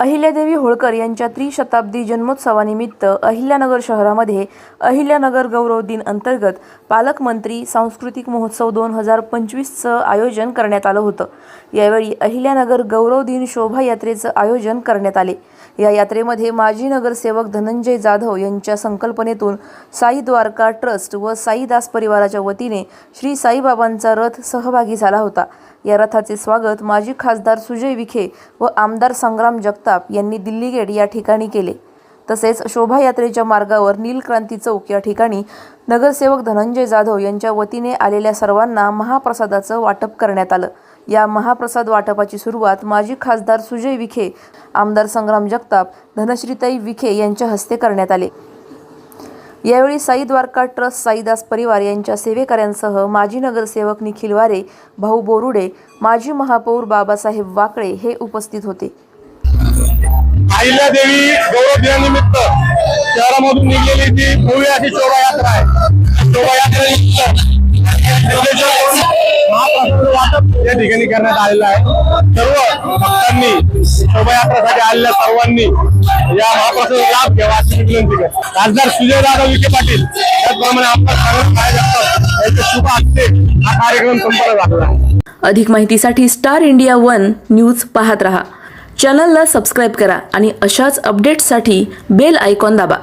अहिल्यादेवी होळकर यांच्या त्रिशताब्दी जन्मोत्सवानिमित्त अहिल्यानगर शहरामध्ये अहिल्यानगर गौरव दिन अंतर्गत पालकमंत्री सांस्कृतिक महोत्सव दोन हजार पंचवीसचं आयोजन करण्यात आलं होतं. यावेळी अहिल्यानगर गौरव दिन शोभायात्रेचं आयोजन करण्यात आले. या यात्रेमध्ये माजी नगरसेवक धनंजय जाधव यांच्या संकल्पनेतून साई द्वारका ट्रस्ट व साईदास परिवाराच्या वतीने श्री साईबाबांचा रथ सहभागी झाला होता. या रथाचे स्वागत माजी खासदार सुजय विखे व आमदार संग्राम जगताप यांनी दिल्ली गेट या ठिकाणी केले. तसेच शोभायात्रेच्या मार्गावर नीलक्रांती चौक या ठिकाणी नगरसेवक धनंजय जाधव यांच्या वतीने आलेल्या सर्वांना महाप्रसादाचं वाटप करण्यात आलं. या महाप्रसाद वाटपाची सुरुवात माजी खासदार सुजय विखे आमदार संग्राम जगताप धनश्रीताई विखे यांच्या हस्ते करण्यात आले. यावेळी साई द्वारका ट्रस्ट साईदास परिवार यांच्या सेवेकऱ्यांसह माजी नगरसेवक निखिल वारे भाऊ बोरुडे माजी महापौर बाबासाहेब वाकळे हे उपस्थित होते. देवी गौरव दिनानिमित्त शहरामधून निघलेली जी भव्य अशी शोभायात्रा आहे. शोभायात्रेनिमित्त या ठिकाणी करण्यात आलेला आहे. सर्व भक्तांनी शोभायात्रासाठी आलेल्या सर्वांनी या महाप्रसादाचा लाभ घ्यावा अशी विनंती करतो खासदार सुजय जाधव विखे पाटील त्याचप्रमाणे आमदार सांगत काय यांच्या शुभ हस्ते हा कार्यक्रम संपन्न झाला अधिक माहितीसाठी स्टार इंडिया वन न्यूज पाहत रहा. चॅनलला सबस्क्राईब करा आणि अशाच अपडेट्ससाठी बेल आयकॉन दाबा.